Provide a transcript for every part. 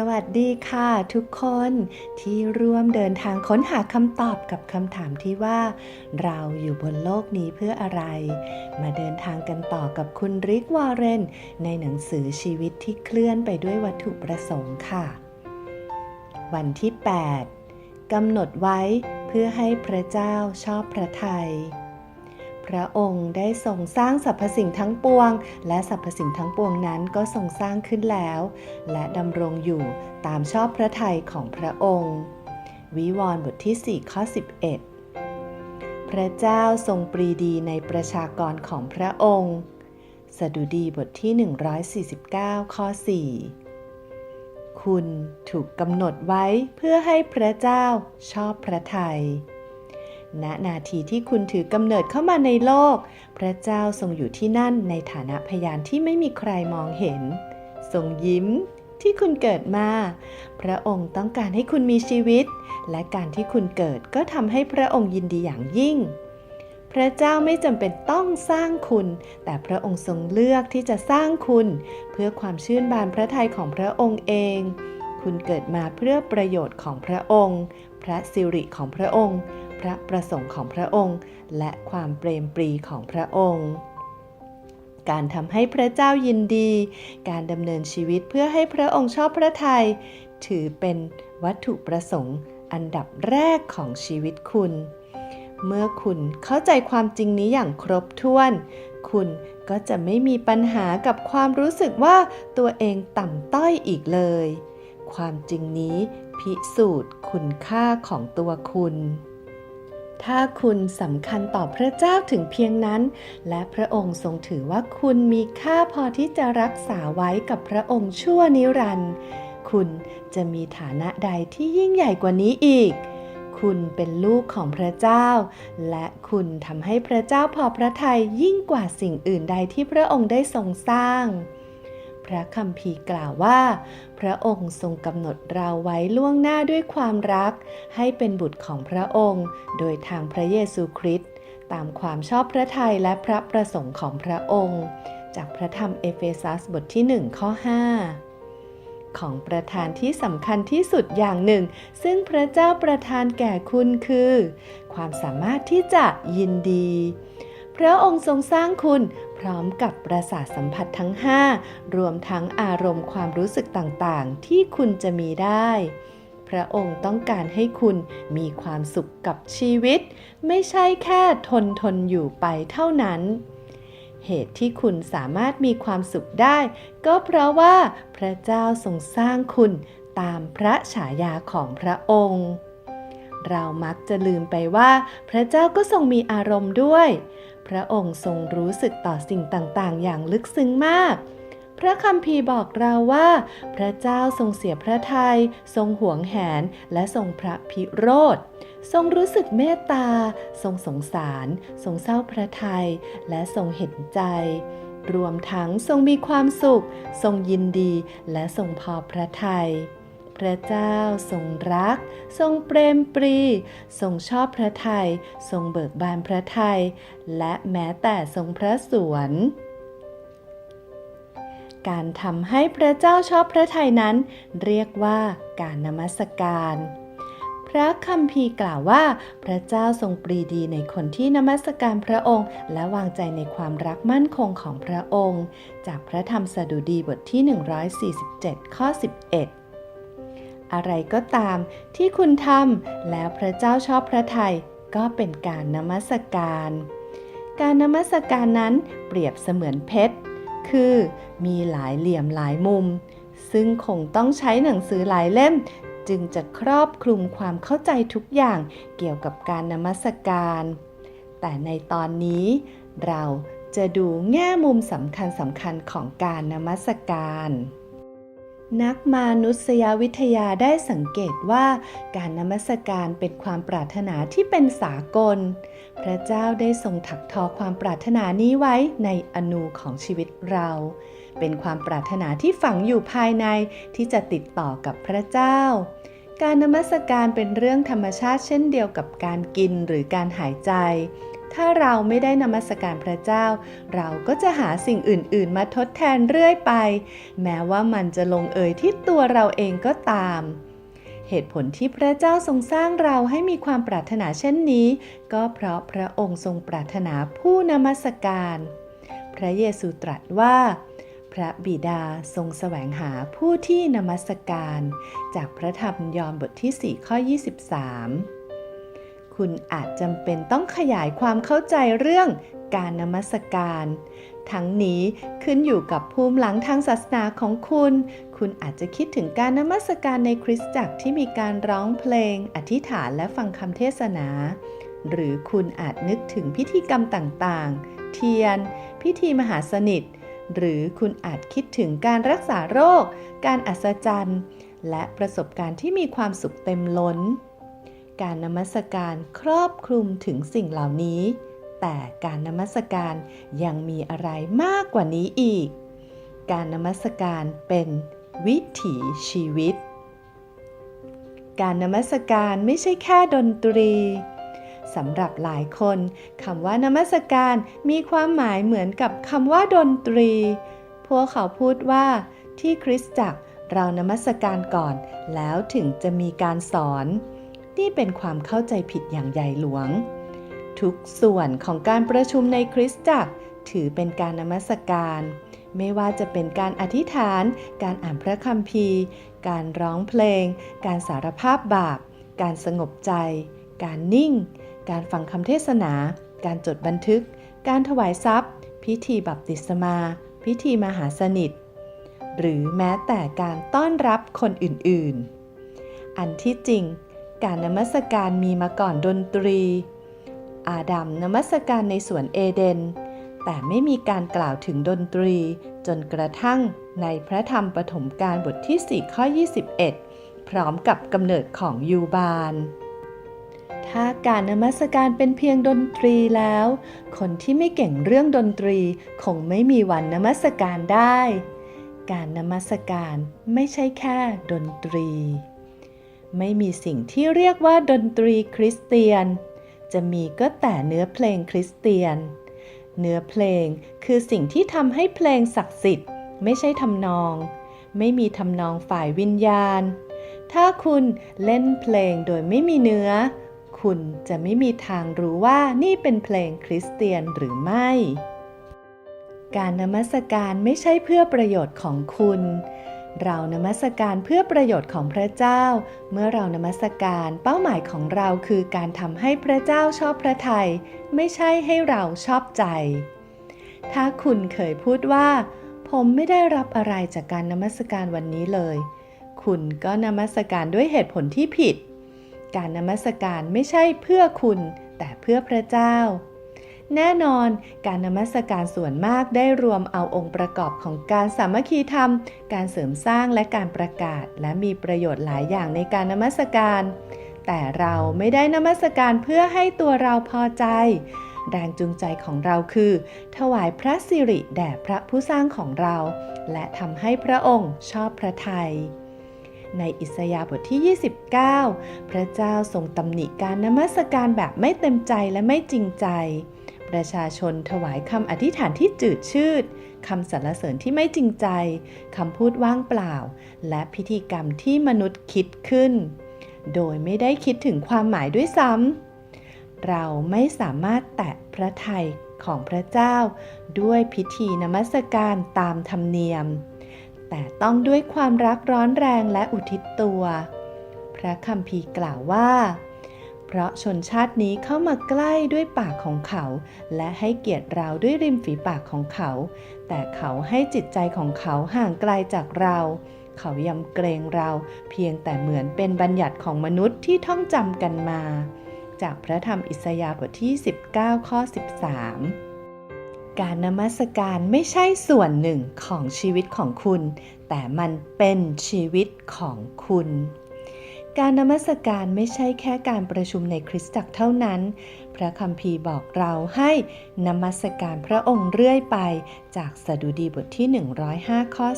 สวัสดีค่ะทุกคนที่ร่วมเดินทางค้นหาคำตอบกับคำถามที่ว่า เราอยู่บนโลกนี้เพื่ออะไร มาเดินทางกันต่อกับคุณริกวอร์เรน ในหนังสือชีวิตที่เคลื่อนไปด้วยวัตถุประสงค์ค่ะ วันที่ 8กำหนดไว้เพื่อให้พระเจ้าชอบพระทัย พระองค์ได้ทรงสร้างสรรพสิ่งทั้งปวง และสรรพสิ่งทั้งปวงนั้นก็ทรงสร้างขึ้นแล้ว และดำรงอยู่ตามชอบพระทัยของพระองค์ วิวรณ์บทที่ 4 ข้อ 11 พระเจ้าทรงปรีดีในประชากรของพระองค์ สดุดีบทที่ 149 ข้อ 4คุณถูกกำหนดไว้เพื่อให้พระเจ้าชอบพระทัย ณนาทีที่คุณถือกำเนิดเข้ามาในโลก พระเจ้าทรงอยู่ที่นั่นในฐานะพยานที่ไม่มีใครมองเห็น ทรงยิ้มที่คุณเกิดมา พระองค์ต้องการให้คุณมีชีวิต และการที่คุณเกิดก็ทำให้พระองค์ยินดีอย่างยิ่ง พระเจ้าไม่จำเป็นต้องสร้างคุณ แต่พระองค์ทรงเลือกที่จะสร้างคุณ เพื่อความชื่นบานพระทัยของพระองค์เอง คุณเกิดมาเพื่อประโยชน์ของพระองค์ พระสิริของพระองค์ ระประสงค์ของพระองค์ และความเปรมปรีของพระองค์การทำให้พระเจ้ายินดี การดำเนินชีวิตเพื่อให้พระองค์ชอบพระทัย ถือเป็นวัตถุประสงค์อันดับแรกของชีวิตคุณ เมื่อคุณเข้าใจความจริงนี้อย่างครบถ้วน คุณก็จะไม่มีปัญหากับความรู้สึกว่าตัวเองต่ำต้อยอีกเลย ความจริงนี้พิสูจน์คุณค่าของตัวคุณ ถ้าคุณสำคัญต่อพระเจ้าถึงเพียงนั้น และพระองค์ทรงถือว่าคุณมีค่าพอที่จะรักษาไว้กับพระองค์ชั่วนิรันดร์คุณจะมีฐานะใดที่ยิ่งใหญ่กว่านี้อีก คุณเป็นลูกของพระเจ้า และคุณทำให้พระเจ้าพอพระทัยยิ่งกว่าสิ่งอื่นใดที่พระองค์ได้ทรงสร้าง พระคัมภีร์กล่าวว่า พระองค์ทรงกำหนดเราไว้ล่วงหน้าด้วยความรัก ให้เป็นบุตรของพระองค์ โดยทางพระเยซูคริสต์ตามความชอบพระทัยและพระประสงค์ของพระองค์ จากพระธรรมเอเฟซัสบทที่ 1 ข้อ 5ของประธานที่สำคัญที่สุดอย่างหนึ่ง ซึ่งพระเจ้าประทานแก่คุณคือ ความสามารถที่จะยินดี พระองค์ทรงสร้างคุณ พร้อมกับประสาทสัมผัสทั้ง 5 รวมทั้งอารมณ์ความรู้สึกต่างๆ ที่คุณจะมีได้ พระองค์ต้องการให้คุณมีความสุขกับชีวิต ไม่ใช่แค่ทนทนอยู่ไปเท่านั้น เหตุที่คุณสามารถมีความสุขได้ ก็เพราะว่าพระเจ้าทรงสร้างคุณตามพระฉายาของพระองค์เรามักจะลืมไปว่า พระเจ้าก็ทรงมีอารมณ์ด้วย พระองค์ทรงรู้สึกต่อสิ่งต่างๆ อย่างลึกซึ้งมาก พระคัมภีร์บอกเราว่า พระเจ้าทรงเสียพระทยัยทรงหวงแหน และทรงพระพิโรธ ทรงรู้สึกเมตตา ทรงสงสาร ทรงเศร้าพระทยัยและทรงเห็นใจรวมทั้งทรงมีความสุข ทรงยินดี และทรงพอพระทยัย พระเจ้าทรงรัก ทรงเปรมปรี ทรงชอบพระทัยทรงเบิกบานพระทัยและแม้แต่ทรงพระสวนการทำให้พระเจ้าชอบพระทัยนั้น เรียกว่าการนมัสการ พระคัมภีร์กล่าวว่า พระเจ้าทรงปรีดีในคนที่นมัสการพระองค์ และวางใจในความรักมั่นคงของพระองค์ จากพระธรรมสดุดีบทที่ 147 ข้อ 11 อะไรก็ตามที่คุณทำแล้วพระเจ้าชอบพระทัยก็เป็นการนมัสการ การนมัสการนั้นเปรียบเสมือนเพชร คือมีหลายเหลี่ยมหลายมุม ซึ่งคงต้องใช้หนังสือหลายเล่ม จึงจะครอบคลุมความเข้าใจทุกอย่างเกี่ยวกับการนมัสการ แต่ในตอนนี้เราจะดูแง่มุมสำคัญสำคัญของการนมัสการ นักมานุษยวิทยาได้สังเกตว่าการนมัสการเป็นความปรารถนาที่เป็นสากล พระเจ้าได้ทรงถักทอความปรารถนานี้ไว้ในอนูของชีวิตเรา เป็นความปรารถนาที่ฝังอยู่ภายในที่จะติดต่อกับพระเจ้า การนมัสการเป็นเรื่องธรรมชาติเช่นเดียวกับการกินหรือการหายใจ ถ้าเราไม่ได้นมัสการพระเจ้า เราก็จะหาสิ่งอื่น ๆ มาทดแทนเรื่อยไป แม้ว่ามันจะลงเอยที่ตัวเราเองก็ตาม เหตุผลที่พระเจ้าทรงสร้างเราให้มีความปรารถนาเช่นนี้ ก็เพราะพระองค์ทรงปรารถนาผู้นมัสการ พระเยซูตรัสว่าพระบิดาทรงแสวงหาผู้ที่นมัสการ จากพระธรรมยอห์นบทที่ 4 ข้อ 23 คุณอาจจำเป็นต้องขยายความเข้าใจเรื่องการนมัสการ ทั้งนี้ขึ้นอยู่กับภูมิหลังทางศาสนาของคุณ คุณอาจจะคิดถึงการนมัสการในคริสตจักรที่มีการร้องเพลง อธิษฐานและฟังคำเทศนา หรือคุณอาจนึกถึงพิธีกรรมต่างๆ เทียน พิธีมหาสนิท หรือคุณอาจคิดถึงการรักษาโรค การอัศจรรย์ และประสบการณ์ที่มีความสุขเต็มล้น การนมัสการครอบคลุมถึงสิ่งเหล่านี้ แต่การนมัสการยังมีอะไรมากกว่านี้อีก การนมัสการเป็นวิถีชีวิต การนมัสการไม่ใช่แค่ดนตรีสำหรับหลายคนคำว่านมัสการมีความหมายเหมือนกับคำว่าดนตรี พวกเขาพูดว่าที่คริสตจักรเรานมัสการก่อน แล้วถึงจะมีการสอน นี่เป็นความเข้าใจผิดอย่างใหญ่หลวง ทุกส่วนของการประชุมในคริสตจักรถือเป็นการนมัสการ ไม่ว่าจะเป็นการอธิษฐาน การอ่านพระคัมภีร์ การร้องเพลง การสารภาพบาป การสงบใจ การนิ่ง การฟังคำเทศนา การจดบันทึก การถวายทรัพย์ พิธีบัพติศมา พิธีมหาสนิท หรือแม้แต่การต้อนรับคนอื่นๆ อันที่จริง การนมัสการมีมาก่อนดนตรี อาดัมนมัสการในสวนเอเดน แต่ไม่มีการกล่าวถึงดนตรี จนกระทั่งในพระธรรมปฐมกาลบทที่ 4 ข้อ 21 พร้อมกับกำเนิดของยูบาล ถ้าการนมัสการเป็นเพียงดนตรีแล้ว คนที่ไม่เก่งเรื่องดนตรีคงไม่มีวันนมัสการได้ การนมัสการไม่ใช่แค่ดนตรี ไม่มีสิ่งที่เรียกว่าดนตรีคริสเตียน จะมีก็แต่เนื้อเพลงคริสเตียน เนื้อเพลงคือสิ่งที่ทำให้เพลงศักดิ์สิทธิ์ ไม่ใช่ทำนอง ไม่มีทำนองฝ่ายวิญญาณ ถ้าคุณเล่นเพลงโดยไม่มีเนื้อ คุณจะไม่มีทางรู้ว่านี่เป็นเพลงคริสเตียนหรือไม่ การนมัสการไม่ใช่เพื่อประโยชน์ของคุณ เรานมัสการเพื่อประโยชน์ของพระเจ้า เมื่อเรานมัสการเป้าหมายของเราคือการทำให้พระเจ้าชอบพระทยัยไม่ใช่ให้เราชอบใจ ถ้าคุณเคยพูดว่า ผมไม่ได้รับอะไรจากการนมัสการวันนี้เลย คุณก็นมัสการด้วยเหตุผลที่ผิด การนมัสการไม่ใช่เพื่อคุณ แต่เพื่อพระเจ้า แน่นอนการนมัสการส่วนมากได้รวมเอาองค์ประกอบของการสามัคคีธรรม การเสริมสร้างและการประกาศ และมีประโยชน์หลายอย่างในการนมัสการ แต่เราไม่ได้นมัสการเพื่อให้ตัวเราพอใจ แรงจูงใจของเราคือ ถวายพระสิริแด่พระผู้สร้างของเรา และทำให้พระองค์ชอบพระทัยในอิสยาห์บทที่ 29 พระเจ้าทรงตำหนิการนมัสการแบบไม่เต็มใจและไม่จริงใจ ประชาชนถวายคำอธิษฐานที่จืดชืดคำสรรเสริญที่ไม่จริงใจคำพูดว่างเปล่า และพิธีกรรมที่มนุษย์คิดขึ้น โดยไม่ได้คิดถึงความหมายด้วยซ้ำเราไม่สามารถแตะพระทัยของพระเจ้า ด้วยพิธีนมัสการตามธรรมเนียม แต่ต้องด้วยความรักร้อนแรงและอุทิศตัว พระคัมภีร์กล่าวว่า เพราะชนชาตินี้เข้ามาใกล้ด้วยปากของเขา และให้เกียรติเราด้วยริมฝีปากของเขา แต่เขาให้จิตใจของเขาห่างไกลจากเรา เขายำเกรงเราเพียงแต่เหมือนเป็นบัญญัติของมนุษย์ที่ท่องจำกันมา จากพระธรรมอิสยาห์บทที่ 19 ข้อ 13การนมัสการไม่ใช่ส่วนหนึ่งของชีวิตของคุณ แต่มันเป็นชีวิตของคุณ การนมัสการไม่ใช่แค่การประชุมในคริสตจักรเท่านั้น พระคัมภีร์บอกเราให้นมัสการพระองค์เรื่อยไป จากสดุดีบทที่ 105 ข้อ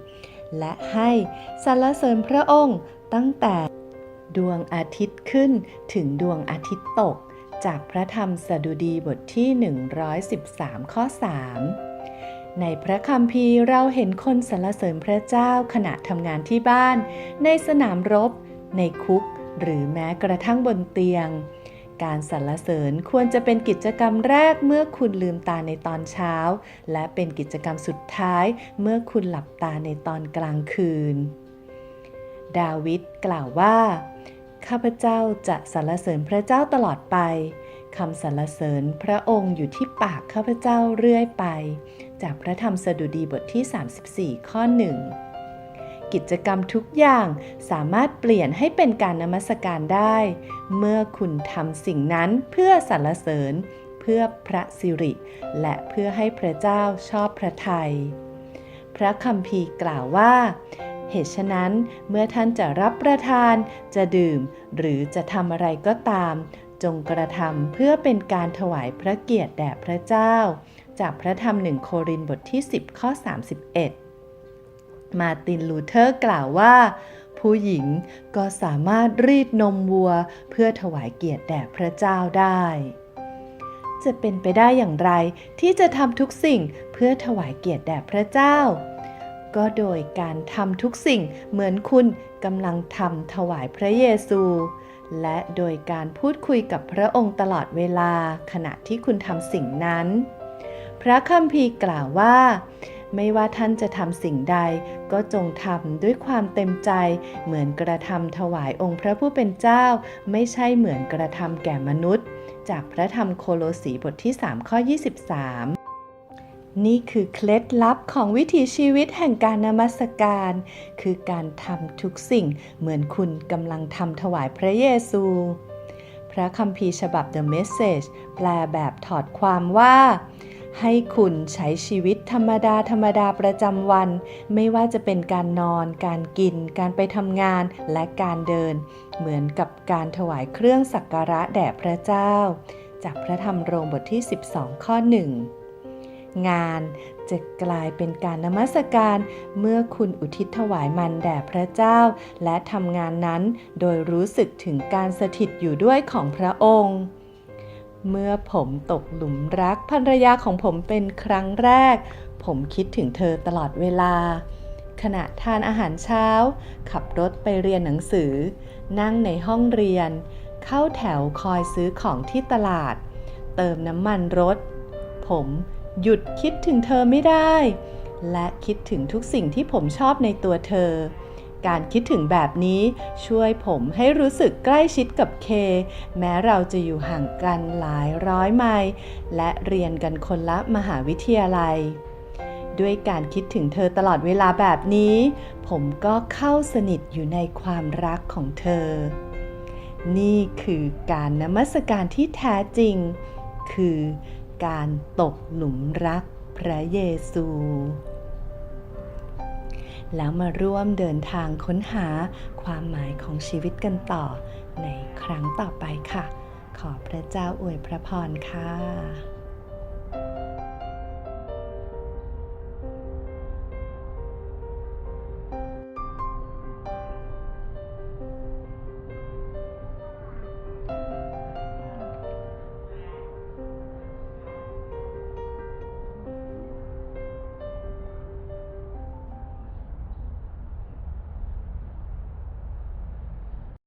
4 และให้สรรเสริญพระองค์ตั้งแต่ดวงอาทิตย์ขึ้นถึงดวงอาทิตย์ตก จากพระธรรมสดุดีบทที่ 113 ข้อ 3ในพระคัมภีร์เราเห็นคนสรรเสริญพระเจ้าขณะทำงานที่บ้าน ในสนามรบ ในคุก หรือแม้กระทั่งบนเตียง การสรรเสริญควรจะเป็นกิจกรรมแรกเมื่อคุณลืมตาในตอนเช้า และเป็นกิจกรรมสุดท้ายเมื่อคุณหลับตาในตอนกลางคืน ดาวิดกล่าวว่าข้าพเจ้าจะสรรเสริญพระเจ้าตลอดไปคำสรรเสริญพระองค์อยู่ที่ปากข้าพเจ้าเรื่อยไป จากพระธรรมสดุดีบทที่ 34 ข้อหนึ่ง กิจกรรมทุกอย่างสามารถเปลี่ยนให้เป็นการนมัสการได้ เมื่อคุณทำสิ่งนั้นเพื่อสรรเสริญ เพื่อพระสิริ และเพื่อให้พระเจ้าชอบพระทัยพระคัมภีร์กล่าวว่า เหตุฉะนั้นเมื่อท่านจะรับประทาน จะดื่ม หรือจะทำอะไรก็ตาม จงกระทำเพื่อเป็นการถวายพระเกียรติแด่พระเจ้า จากพระธรรมหนึ่งโครินธ์บทที่ 10 ข้อ 31 มาตินลูเทอร์กล่าวว่า ผู้หญิงก็สามารถรีดนมวัวเพื่อถวายเกียรติแด่พระเจ้าได้ จะเป็นไปได้อย่างไรที่จะทำทุกสิ่งเพื่อถวายเกียรติแด่พระเจ้า ก็โดยการทำทุกสิ่งเหมือนคุณกำลังทำถวายพระเยซู และโดยการพูดคุยกับพระองค์ตลอดเวลาขณะที่คุณทำสิ่งนั้น พระคัมภีร์กล่าวว่า ไม่ว่าท่านจะทำสิ่งใด ก็จงทำด้วยความเต็มใจ เหมือนกระทำถวายองค์พระผู้เป็นเจ้า ไม่ใช่เหมือนกระทำแก่มนุษย์ จากพระธรรมโคโลสีบทที่ 3 ข้อ 23นี่คือเคล็ดลับของวิถีชีวิตแห่งการนมัสการ คือการทำทุกสิ่งเหมือนคุณกำลังทำถวายพระเยซู พระคัมภีร์ฉบับ The Message แปลแบบถอดความว่า ให้คุณใช้ชีวิตธรรมดาธรรมดาประจำวัน ไม่ว่าจะเป็นการนอน การกิน การไปทำงาน และการเดิน เหมือนกับการถวายเครื่องสักการะแด่พระเจ้า จากพระธรรมโรมบทที่ 12 ข้อ 1 งานจะกลายเป็นการนมัสการเมื่อคุณอุทิศถวายมันแด่พระเจ้า และทำงานนั้นโดยรู้สึกถึงการสถิตอยู่ด้วยของพระองค์ เมื่อผมตกหลุมรักภรรยาของผมเป็นครั้งแรก ผมคิดถึงเธอตลอดเวลา ขณะทานอาหารเช้า ขับรถไปเรียนหนังสือ นั่งในห้องเรียน เข้าแถวคอยซื้อของที่ตลาด เติมน้ำมันรถ ผมหยุดคิดถึงเธอไม่ได้ และคิดถึงทุกสิ่งที่ผมชอบในตัวเธอ การคิดถึงแบบนี้ช่วยผมให้รู้สึกใกล้ชิดกับเค แม้เราจะอยู่ห่างกันหลายร้อยไมล์และเรียนกันคนละมหาวิทยาลัย ด้วยการคิดถึงเธอตลอดเวลาแบบนี้ ผมก็เข้าสนิทอยู่ในความรักของเธอ นี่คือการนมัสการที่แท้จริง คือการตกหลุมรักพระเยซู แล้วมาร่วมเดินทางค้นหาความหมายของชีวิตกันต่อในครั้งต่อไปค่ะ ขอพระเจ้าอวยพระพรค่ะ